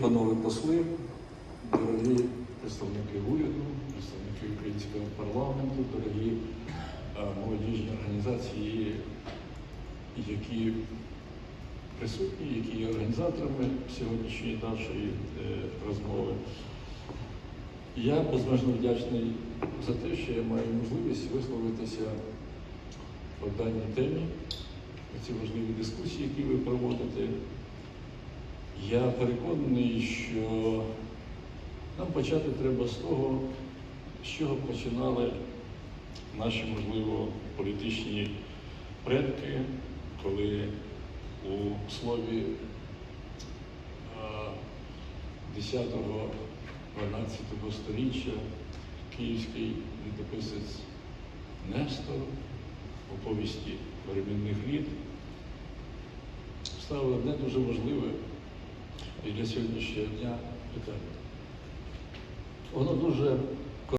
Панове посли, дорогі представники уряду, представники українського парламенту, дорогі е, молодіжні організації, які присутні, які є організаторами сьогоднішньої нашої е, розмови. Я безмежно вдячний за те, що я маю можливість висловитися по даній темі, ці важливі дискусії, які ви проводите. Я переконаний, що нам почати треба з того, з чого починали наші, можливо, політичні предки, коли у слові 10-12 століття київський літописець Нестор у повісті перемінних літ ставив одне дуже важливе і для сьогоднішнього дня питання. Воно дуже